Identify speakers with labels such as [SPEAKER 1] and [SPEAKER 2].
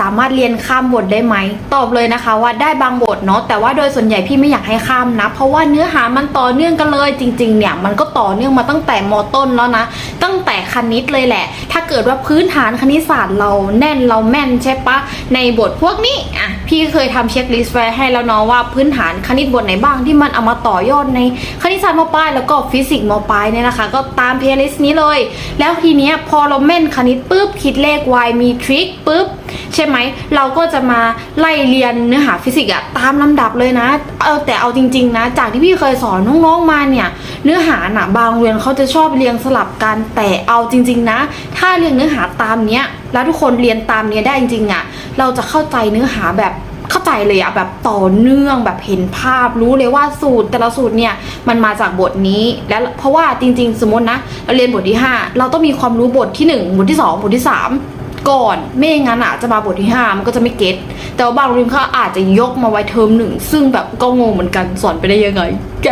[SPEAKER 1] สามารถเรียนข้ามบทได้ไหม ตอบเลยนะคะว่าได้บางบทเนาะแต่ว่าโดยส่วนใหญ่พี่ไม่อยากให้ข้ามนะ เพราะว่าเนื้อหามันต่อเนื่องกันเลยจริงๆเนี่ยมันก็ต่อเนื่องมาตั้งแต่มต้นแล้วนะ ตั้งแต่คณิตเลยแหละ ถ้าเกิดว่าพื้นฐานคณิตศาสตร์เราแน่นเราแม่นใช่ปะในบทพวกนี้อะ พี่เคยทำเช็คลิสต์ไว้ให้แล้วเนาะว่าพื้นฐานคณิตบทไหนบ้างที่มันเอามาต่อยอดในคณิตศาสตร์มปลายแล้วก็ฟิสิกส์มปลายเนี่ยนะคะ ก็ตามเพลย์ลิสต์นี้เลย แล้วทีเนี้ยพอเราแม่นคณิตปุ๊บคิดเลข y มีทริคปุ๊บใช่ไหมเราก็จะมาไล่เรียนเนื้อหาฟิสิกส์อะตามลำดับเลยนะ เออแต่เอาจริง ๆ นะ จากที่พี่เคยสอนน้องๆมาเนี่ย เนื้อหาน่ะบางโรงเรียนเขาจะชอบเรียงสลับกันแต่เอาจริง ๆ นะ ถ้าเรียงเนื้อหาตามเนี้ย แล้วทุกคนเรียนตามเนี้ยได้จริงๆอะเราจะเข้าใจเนื้อหาแบบเข้าใจเลยอะแบบต่อเนื่องแบบเห็นภาพรู้เลยว่าสูตรแต่ละสูตรเนี่ยมันมาจากบทนี้แล้วเพราะว่าจริง ๆ สมมตินะเราเรียนบทที่ 5 เราต้องมีความรู้บทที่ 1 บทที่ 2 บทที่ 3 ก่อนไม่อย่างนั้นอะจะมาบทที่ 5 มันก็จะไม่เก็ตแต่ว่าบางโรงเรียนเขาอาจจะยกมาไว้เทอมหนึ่งซึ่งแบบก็งงเหมือนกันสอนไปได้ยังไง แก